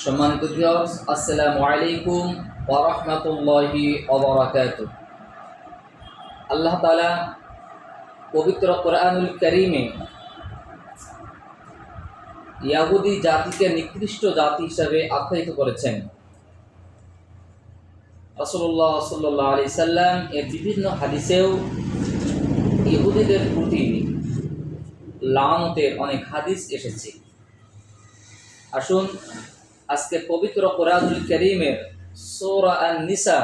সম্মানিত আসসালামু আলাইকুম ওয়া বারাকাতুহু। আল্লাহ তাআলা পবিত্র কোরআনুল কারীমে ইয়াহুদি জাতিকে নিকৃষ্ট জাতি হিসাবে আখ্যায়িত করেছেন। রাসূলুল্লাহ সাল্লাল্লাহু আলাইহি সাল্লাম এর বিভিন্ন হাদিসেও ইহুদিদের প্রতি লানতের অনেক হাদিস এসেছে। আসুন আজকে পবিত্র কোরআনুল করিমের সোরা আন নিসা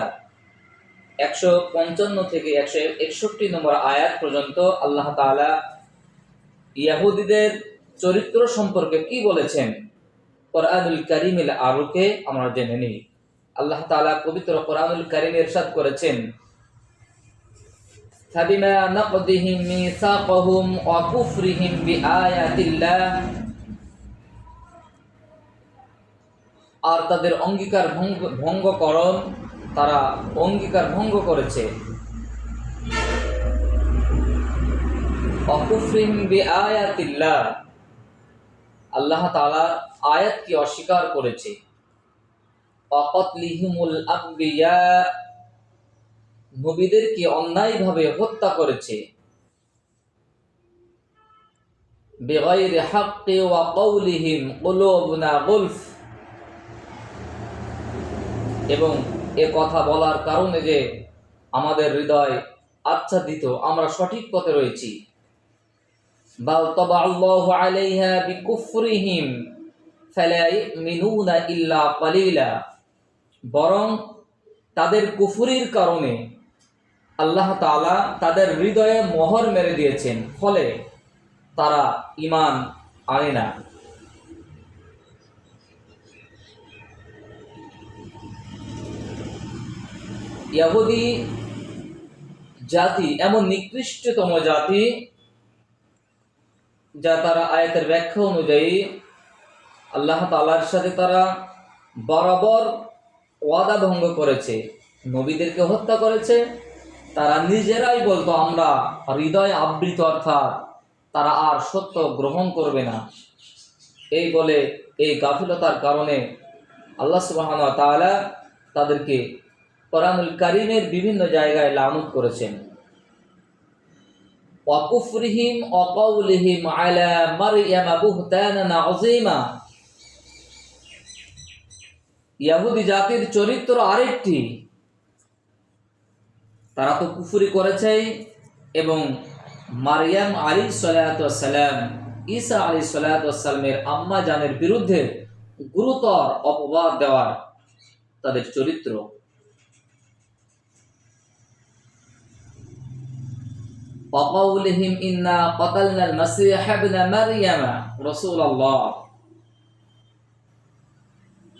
একশো পঞ্চান্ন থেকে একশো একষট্টি নম্বর আয়াত পর্যন্ত আল্লাহ তাআলা ইয়াহুদিদের চরিত্র সম্পর্কে কি বলেছেন কোরআনুল করিমের আলোকে আমরা জেনে নিই আল্লাহ তাআলা পবিত্র কোরআনুল করিম এরশাদ করেছেন فبما نقضهم ميثاقهم وكفرهم بآيات الله আর তাদের অঙ্গীকার ভঙ্গ, ভঙ্গকরণ তারা অঙ্গীকার ভঙ্গ করেছে। অকুফরিম বি আয়াতিল্লাহ আল্লাহ তাআলা আয়াতকে অস্বীকার করেছে। অকতলিহিমুল আম্বিয়া। নবীদেরকে অন্যায়ভাবে হত্যা করেছে। বেগাইর হাক্কে ওয়া কওলিহিম কুলুবুনা গুলফ। এবং এ কথা বলার কারণে যে আমাদের হৃদয় আচ্ছাদিত, আমরা সঠিক পথে রয়েছি। বাল বরং তাদের কুফুরির কারণে আল্লাহ তাআলা তাদের হৃদয়ে মোহর মেরে দিয়েছেন, ফলে তারা ইমান আনে না। ইয়াহুদি জাতি, এমন নিকৃষ্টতম জাতি যা তারা আয়াতের ব্যাখ্যা অনুযায়ী আল্লাহ তালার সাথে তারা বরাবর ওয়াদা ভঙ্গ করেছে, নবীদেরকে হত্যা করেছে। তারা নিজেরাই বলতো, আমরা হৃদয় আবৃত, অর্থাৎ তারা আর সত্য গ্রহণ করবে না। এই বলে এই গাফিলতার কারণে আল্লাহ সুবাহ তাদেরকে কোরআনুল কারিমের বিভিন্ন জায়গায় লানত করেছেন। আযীমা। ইয়াহুদি জাতির চরিত্র আরেকটি। তারা তো কুফুরি করেছে এবং মারিয়াম আলী সালাম, ঈসা আলী সালামের আম্মা জানের বিরুদ্ধে গুরুতর অপবাদ দেওয়ার তাদের চরিত্র। وقولهم إنا قتلنا المسيح ابن مريم رسول الله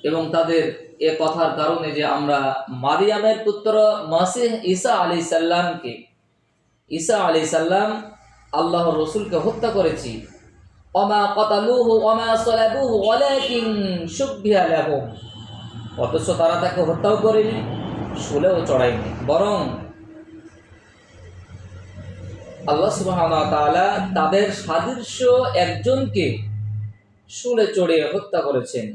এবং তাদের এ কথার কারণে যে আমরা মারিয়ামের পুত্র মাসিহ ঈসা আলী সাল্লামকে ঈসা আলী সাল্লাম আল্লাহ রসুলকে হত্যা করেছি অমা কতালুহু অমা সলাবুহু ওয়ালাকিন শুকবিহা লাহুম অথচ তারা তাকে হত্যাও করেনি শুলেও চড়ায়নি বরং আল্লাহ তাআলা তাদের সাদৃশ্য একজনকে শুলে চড়িয়ে হত্যা করেছেন।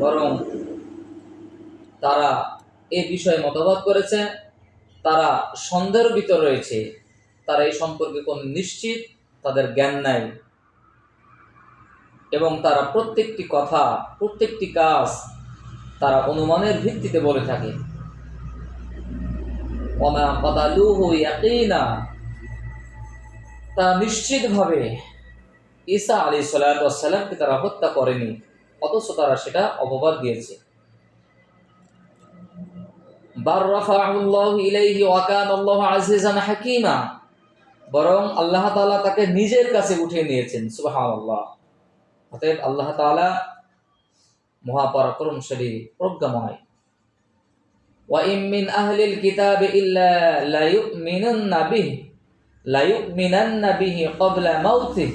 বরং তারা এ বিষয়ে মতবাদ করেছে, তারা সন্দেহের ভিতর রয়েছে, তারা এই সম্পর্কে কোন নিশ্চিত, তাদের জ্ঞান নাই। এবং তারা প্রত্যেকটি কথা, প্রত্যেকটি কাজ তারা অনুমানের ভিত্তিতে বলে থাকে। ওমা কদালুহু ইয়াকিনা। তা নিশ্চিতভাবে ঈসা আলী সাল্লামকে তারা হত্যা করেনি, অথচ তারা সেটা অপবাদ দিয়েছে। আজিজান বরং আল্লাহ তাআলা তাকে নিজের কাছে উঠিয়ে নিয়েছেন, সুবহানাল্লাহ। অতএব আল্লাহ তাআলা মহাপরাক্রমশালী প্রজ্ঞাময় وإن من أهل الكتاب إلا ليؤمنن به ليؤمنن به قبل موته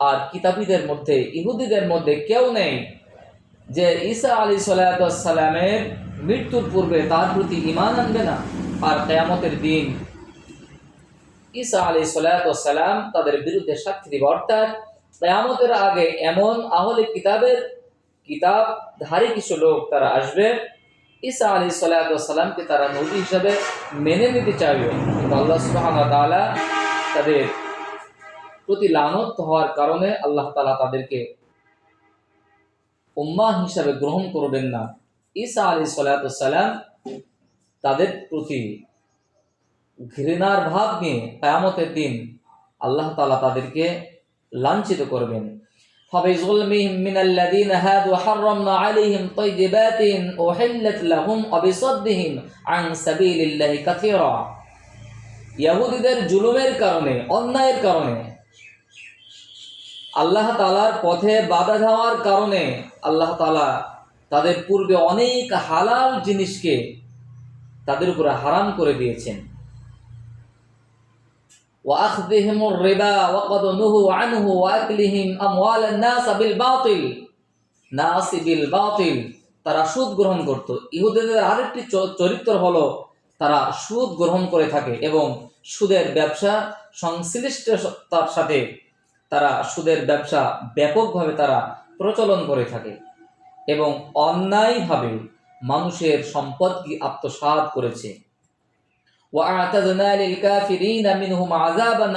আর কিতাবীদের মধ্যে ইহুদিদের মধ্যে কেউ নেই যে ঈসা আলী সালামের মৃত্যুর পূর্বে তার প্রতি ইমান আনবে না আর কেয়ামতের দিন ঈসা আলী সালাম তাদের বিরুদ্ধে সাক্ষী দিবে। অর্থাৎ কেয়ামতের আগে এমন আহলে কিতাবের কিতাবধারী কিছু লোক তারা আসবে। ঈসা আলী সালামকে তারা নবী হিসাবে মেনে নিতে চাইবে। কিন্তু আল্লাহ ওয়া তাদের প্রতি লানত হওয়ার কারণে আল্লাহ তাআলা তাদেরকে উম্মা হিসাবে গ্রহণ করবেন না। ঈসা আলী সালাম তাদের প্রতি ঘৃণার ভাব নিয়ে কায়ামতের দিন আল্লাহ তাআলা তাদেরকে লাঞ্ছিত করবেন فبظلمهم من الذين هادوا حرمنا عليهم طيبات أحلت لهم وبصدهم عن سبيل الله كثيرا ইয়াহুদিদের জুলুমের কারণে অন্যায়ের কারণে আল্লাহ তালার পথে বাধা দেওয়ার কারণে আল্লাহ তালা তাদের পূর্বে অনেক হালাল জিনিসকে তাদের উপরে হারাম করে দিয়েছেন وأخذهم الربا وقد نهوا عنه وأكلهم أموال الناس بالباطل. ناس بالباطل. তারা সুদ গ্রহণ করত। ইহুদিদের আরেকটি চরিত্র হলো তারা সুদ গ্রহণ করে থাকে এবং সুদের ব্যবসা সংশ্লিষ্টতার সাথে তারা সুদের ব্যবসা ব্যাপকভাবে তারা প্রচলন করে থাকে এবং অন্যায়ভাবে মানুষের সম্পদকে আত্মসাত করেছে।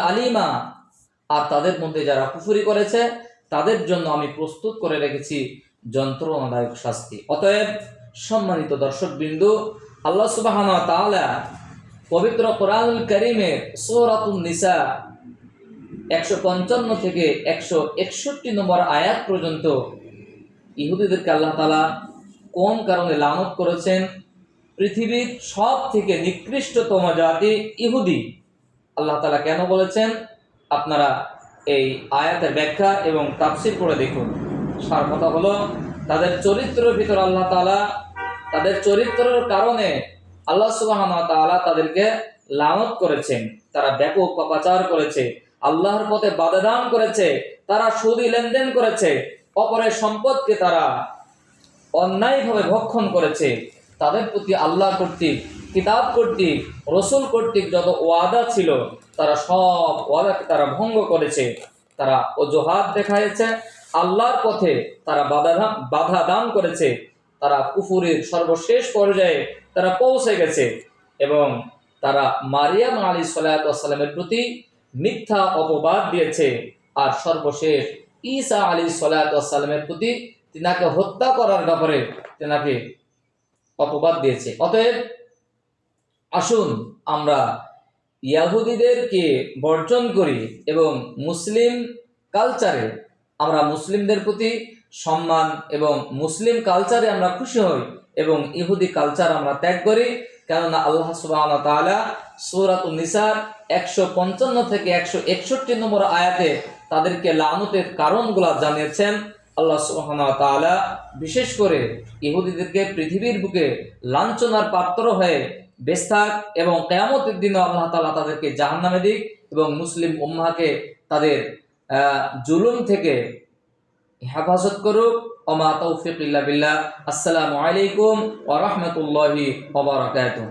আলিমা আর তাদের মধ্যে যারা কুফরি করেছে, তাদের জন্য আমি প্রস্তুত করে রেখেছি যন্ত্রণাদায়ক শাস্তি। অতএব, সম্মানিত দর্শক বিন্দু আল্লাহ তাআলা পবিত্র কোরআনুল করিমের সৌরাতুন নিসা একশো পঞ্চান্ন থেকে একশো একষট্টি নম্বর আয়াত পর্যন্ত ইহুদিদেরকে আল্লাহ তালা কোন কারণে লানত করেছেন পৃথিবীর সব থেকে নিকৃষ্টতম জাতি ইহুদি। আল্লাহ তালা কেন বলেছেন? আপনারা এই আয়াতের ব্যাখ্যা এবং তাফসির করে দেখুন। সার কথা হলো, তাদের চরিত্রের ভিতর আল্লাহ তালা তাদের চরিত্রের কারণে আল্লাহ সুবাহ তাদেরকে লানত করেছেন। তারা ব্যাপক পাপাচার করেছে, আল্লাহর পথে বাধাদান করেছে, তারা সুদি লেনদেন করেছে, অপরের সম্পদকে তারা অন্যায়ভাবে ভক্ষণ করেছে। তাদের প্রতি আল্লাহ কর্তৃক, কিতাব কর্তৃক, রসুল কর্তৃক যত ওয়াদা ছিল, তারা সব ওয়াদাকে তারা ভঙ্গ করেছে। তারা অজুহাত দেখাইছে, আল্লাহর পথে তারা বাধা বাধা দান করেছে। তারা কুফুরের সর্বশেষ পর্যায়ে তারা পৌঁছে গেছে এবং তারা মারিয়াম আলী সাল্লামের প্রতি মিথ্যা অপবাদ দিয়েছে। আর সর্বশেষ ঈসা আলী সাল্লামের প্রতি তিনাকে হত্যা করার ব্যাপারে তেনাকে অপবাদ দিয়েছে। অতএব আসুন আমরা ইয়াহুদিদেরকে বর্জন করি এবং মুসলিম কালচারে আমরা মুসলিমদের প্রতি সম্মান এবং মুসলিম কালচারে আমরা খুশি হই এবং ইহুদি কালচার আমরা ত্যাগ করি। কেননা আল্লাহ সুবাহ তাআলা সূরাত নিসার একশো পঞ্চান্ন থেকে একশো একষট্টি নম্বর আয়াতে তাদেরকে লানতের কারণগুলা জানিয়েছেন। আল্লাহ তাআলা বিশেষ করে ইহুদিদেরকে পৃথিবীর বুকে লাঞ্ছনার পাত্র হয়ে বেস্তাক এবং কেয়ামতের দিনও আল্লাহ তাআলা তাদেরকে জাহান্নামে দিক এবং মুসলিম উম্মাহকে তাদের জুলুম থেকে হেফাজত করুক। ওমা তৌফিক বিল্লাহ। আসসালামু আলাইকুম ওয়া বারাকাতুহু।